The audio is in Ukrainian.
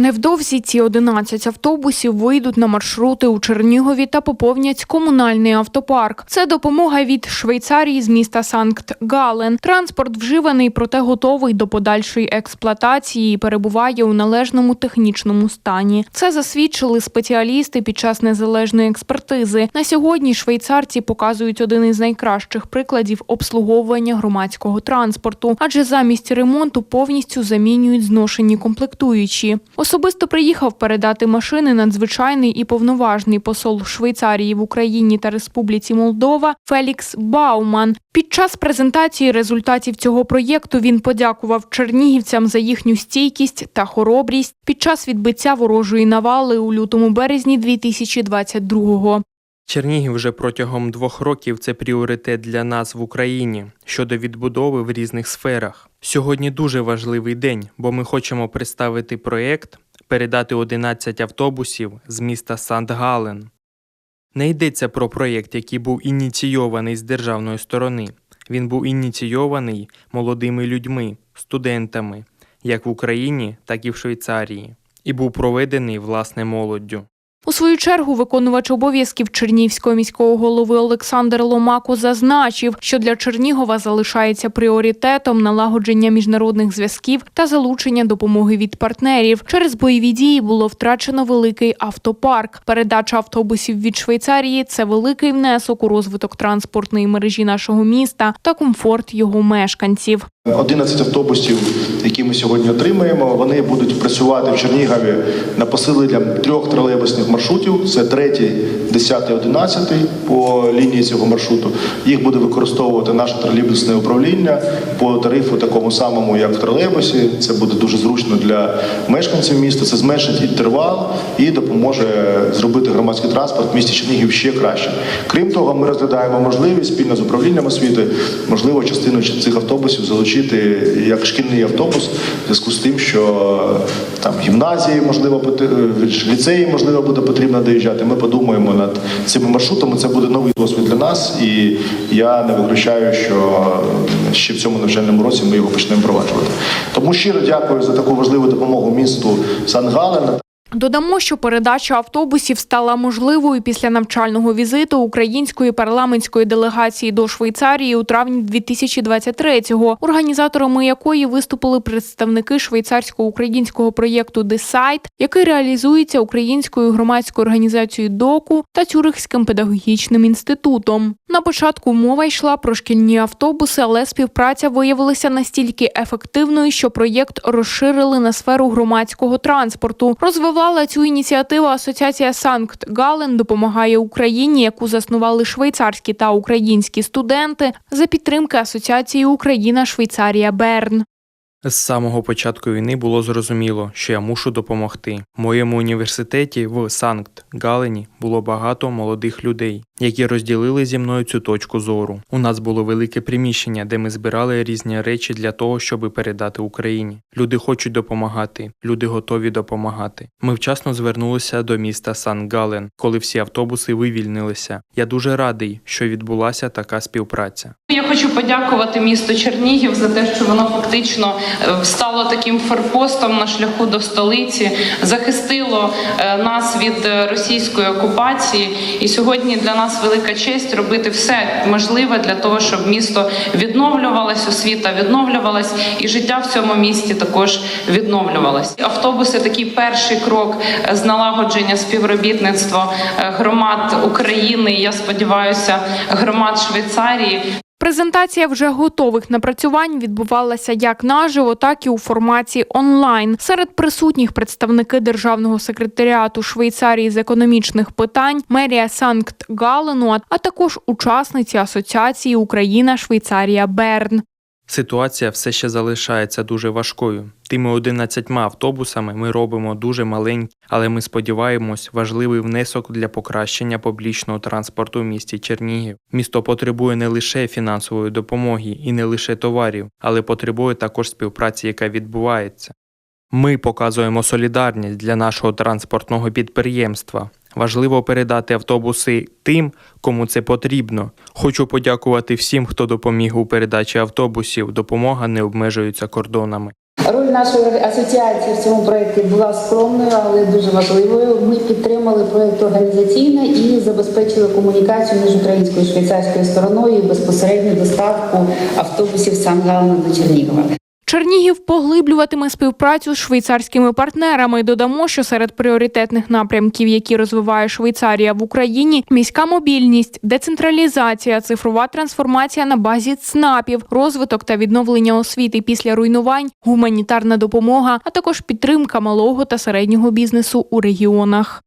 Невдовзі ці 11 автобусів вийдуть на маршрути у Чернігові та поповнять комунальний автопарк. Це допомога від Швейцарії з міста Санкт-Гален. Транспорт вживаний, проте готовий до подальшої експлуатації і перебуває у належному технічному стані. Це засвідчили спеціалісти під час незалежної експертизи. На сьогодні швейцарці показують один із найкращих прикладів обслуговування громадського транспорту, адже замість ремонту повністю замінюють зношені комплектуючі. Особисто приїхав передати машини надзвичайний і повноважний посол Швейцарії в Україні та Республіці Молдова Фелікс Бауман. Під час презентації результатів цього проєкту він подякував чернігівцям за їхню стійкість та хоробрість під час відбиття ворожої навали у лютому березні 2022-го. Чернігів вже протягом двох років це пріоритет для нас в Україні щодо відбудови в різних сферах. Сьогодні дуже важливий день, бо ми хочемо представити проєкт, передати 11 автобусів з міста Сант-Гален. Не йдеться про проєкт, який був ініційований з державної сторони. Він був ініційований молодими людьми, студентами, як в Україні, так і в Швейцарії, і був проведений власне молоддю. У свою чергу виконувач обов'язків Чернігівського міського голови Олександр Ломако зазначив, що для Чернігова залишається пріоритетом налагодження міжнародних зв'язків та залучення допомоги від партнерів. Через бойові дії було втрачено великий автопарк. Передача автобусів від Швейцарії це великий внесок у розвиток транспортної мережі нашого міста та комфорт його мешканців. 11 автобусів, які ми сьогодні отримаємо, вони будуть працювати в Чернігові на посилення трьох тролейбусних маршрутів. Це третій, 10, 11 по лінії цього маршруту. Їх буде використовувати наше тролейбусне управління по тарифу такому самому, як в тролейбусі. Це буде дуже зручно для мешканців міста. Це зменшить інтервал і допоможе зробити громадський транспорт в місті Чернігів ще краще. Крім того, ми розглядаємо можливість спільно з управлінням освіти, можливо, частину цих автобусів залучити як шкільний автобус, в зв'язку з тим, що там гімназії, можливо, поти- ліцеї, можливо, буде потрібно доїжджати. Ми подумаємо над цими маршрутами. Це буде новий досвід для нас, і я не виключаю, що ще в цьому навчальному році ми його почнемо впроваджувати. Тому щиро дякую за таку важливу допомогу місту Сан-Гален. Додамо, що передача автобусів стала можливою після навчального візиту української парламентської делегації до Швейцарії у травні 2023-го, організаторами якої виступили представники швейцарсько-українського проєкту «Десайт», який реалізується українською громадською організацією ДОКУ та Цюрихським педагогічним інститутом. На початку мова йшла про шкільні автобуси, але співпраця виявилася настільки ефективною, що проєкт розширили на сферу громадського транспорту. Розвивала цю ініціативу Асоціація Санкт-Гален допомагає Україні, яку заснували швейцарські та українські студенти за підтримки Асоціації Україна Швейцарія Берн. З самого початку війни було зрозуміло, що я мушу допомогти. В моєму університеті в Санкт-Галені було багато молодих людей, які розділили зі мною цю точку зору. У нас було велике приміщення, де ми збирали різні речі для того, щоб передати Україні. Люди хочуть допомагати, люди готові допомагати. Ми вчасно звернулися до міста Сан-Гален, коли всі автобуси вивільнилися. Я дуже радий, що відбулася така співпраця. Я хочу подякувати місту Чернігів за те, що воно фактично стало таким форпостом на шляху до столиці, захистило е, нас від е, російської окупації. І сьогодні для нас велика честь робити все можливе для того, щоб місто відновлювалось, освіта відновлювалась, і життя в цьому місті також відновлювалось. Автобуси такий перший крок е, з налагодження співробітництва е, громад України. Я сподіваюся, громад Швейцарії. Презентація вже готових напрацювань відбувалася як наживо, так і у форматі онлайн. Серед присутніх представники державного секретаріату Швейцарії з економічних питань, мерія Санкт-Галену, а також учасниці асоціації Україна Швейцарія Берн. Ситуація все ще залишається дуже важкою. Тими 11 автобусами ми робимо дуже маленький, але ми сподіваємось важливий внесок для покращення публічного транспорту в місті Чернігів. Місто потребує не лише фінансової допомоги і не лише товарів, але потребує також співпраці, яка відбувається. Ми показуємо солідарність для нашого транспортного підприємства. Важливо передати автобуси тим, кому це потрібно. Хочу подякувати всім, хто допоміг у передачі автобусів. Допомога не обмежується кордонами. Роль нашої асоціації в цьому проєкті була скромною, але дуже важливою. Ми підтримали проєкт організаційно і забезпечили комунікацію між українською і швейцарською стороною і безпосередню доставку автобусів Сан-Галина до Чернігова. Чернігів поглиблюватиме співпрацю з швейцарськими партнерами. Додамо, що серед пріоритетних напрямків, які розвиває Швейцарія в Україні, міська мобільність, децентралізація, цифрова трансформація на базі ЦНАПів, розвиток та відновлення освіти після руйнувань, гуманітарна допомога, а також підтримка малого та середнього бізнесу у регіонах.